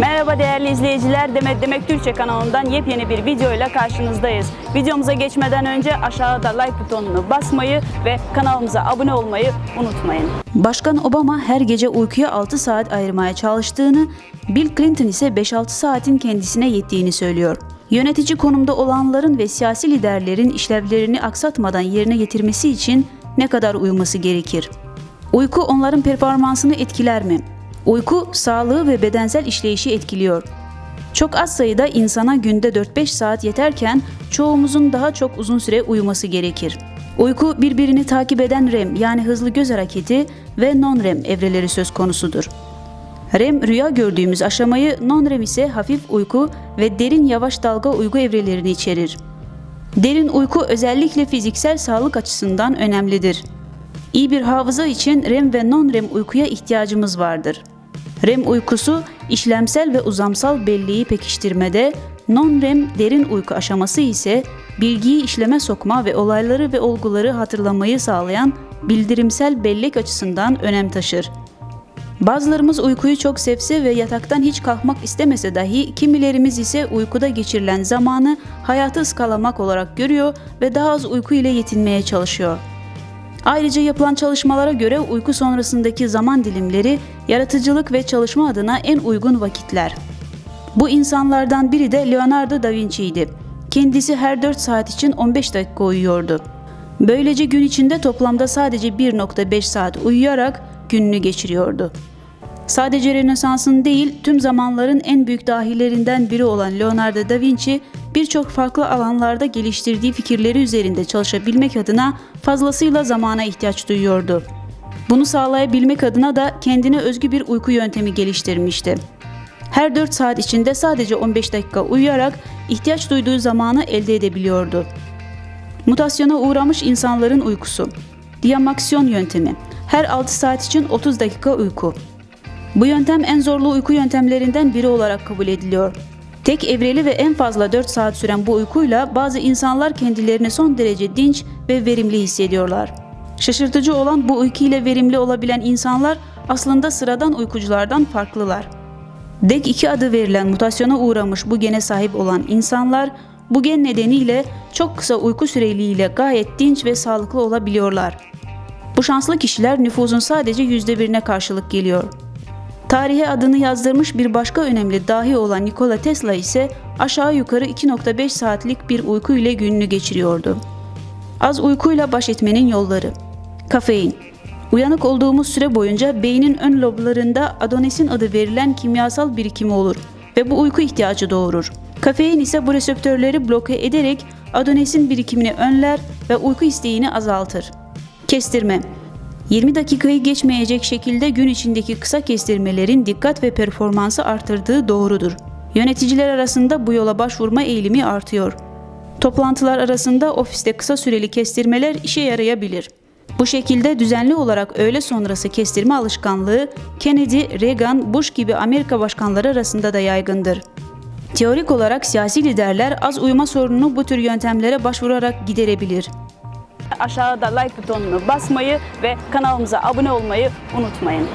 Merhaba değerli izleyiciler. Demet Demek Türkçe kanalından yepyeni bir videoyla karşınızdayız. Videomuza geçmeden önce aşağıda like butonunu basmayı ve kanalımıza abone olmayı unutmayın. Başkan Obama her gece uykuya 6 saat ayırmaya çalıştığını, Bill Clinton ise 5-6 saatin kendisine yettiğini söylüyor. Yönetici konumda olanların ve siyasi liderlerin işlevlerini aksatmadan yerine getirmesi için ne kadar uyuması gerekir? Uyku onların performansını etkiler mi? Uyku sağlığı ve bedensel işleyişi etkiliyor. Çok az sayıda insana günde 4-5 saat yeterken çoğumuzun daha çok uzun süre uyuması gerekir. Uyku birbirini takip eden REM yani hızlı göz hareketi ve non-REM evreleri söz konusudur. REM rüya gördüğümüz aşamayı, non-REM ise hafif uyku ve derin yavaş dalga uyku evrelerini içerir. Derin uyku özellikle fiziksel sağlık açısından önemlidir. İyi bir hafıza için REM ve non-REM uykuya ihtiyacımız vardır. REM uykusu işlemsel ve uzamsal belleği pekiştirmede, non-REM derin uyku aşaması ise bilgiyi işleme sokma ve olayları ve olguları hatırlamayı sağlayan bildirimsel bellek açısından önem taşır. Bazılarımız uykuyu çok sevse ve yataktan hiç kalkmak istemese dahi kimilerimiz ise uykuda geçirilen zamanı hayatı ıskalamak olarak görüyor ve daha az uyku ile yetinmeye çalışıyor. Ayrıca yapılan çalışmalara göre uyku sonrasındaki zaman dilimleri yaratıcılık ve çalışma adına en uygun vakitler. Bu insanlardan biri de Leonardo da Vinci'ydi. Kendisi her 4 saat için 15 dakika uyuyordu. Böylece gün içinde toplamda sadece 1.5 saat uyuyarak gününü geçiriyordu. Sadece Rönesans'ın değil, tüm zamanların en büyük dahilerinden biri olan Leonardo da Vinci, birçok farklı alanlarda geliştirdiği fikirleri üzerinde çalışabilmek adına fazlasıyla zamana ihtiyaç duyuyordu. Bunu sağlayabilmek adına da kendine özgü bir uyku yöntemi geliştirmişti. Her 4 saat içinde sadece 15 dakika uyuyarak ihtiyaç duyduğu zamanı elde edebiliyordu. Mutasyona uğramış insanların uykusu. Diamaksiyon yöntemi. Her 6 saat için 30 dakika uyku. Bu yöntem en zorlu uyku yöntemlerinden biri olarak kabul ediliyor. Tek evreli ve en fazla 4 saat süren bu uykuyla bazı insanlar kendilerini son derece dinç ve verimli hissediyorlar. Şaşırtıcı olan bu uyku ile verimli olabilen insanlar aslında sıradan uykuculardan farklılar. DEC2 adı verilen mutasyona uğramış bu gene sahip olan insanlar bu gen nedeniyle çok kısa uyku süreliğiyle gayet dinç ve sağlıklı olabiliyorlar. Bu şanslı kişiler nüfusun sadece %1'ine karşılık geliyor. Tarihe adını yazdırmış bir başka önemli dahi olan Nikola Tesla ise aşağı yukarı 2.5 saatlik bir uyku ile gününü geçiriyordu. Az uykuyla baş etmenin yolları. Kafein. Uyanık olduğumuz süre boyunca beynin ön loblarında adonesin adı verilen kimyasal birikimi olur ve bu uyku ihtiyacı doğurur. Kafein ise bu reseptörleri bloke ederek adonesin birikimini önler ve uyku isteğini azaltır. Kestirme. 20 dakikayı geçmeyecek şekilde gün içindeki kısa kestirmelerin dikkat ve performansı artırdığı doğrudur. Yöneticiler arasında bu yola başvurma eğilimi artıyor. Toplantılar arasında ofiste kısa süreli kestirmeler işe yarayabilir. Bu şekilde düzenli olarak öğle sonrası kestirme alışkanlığı Kennedy, Reagan, Bush gibi Amerika başkanları arasında da yaygındır. Teorik olarak siyasi liderler az uyuma sorununu bu tür yöntemlere başvurarak giderebilir. Aşağıda like butonunu basmayı ve kanalımıza abone olmayı unutmayın.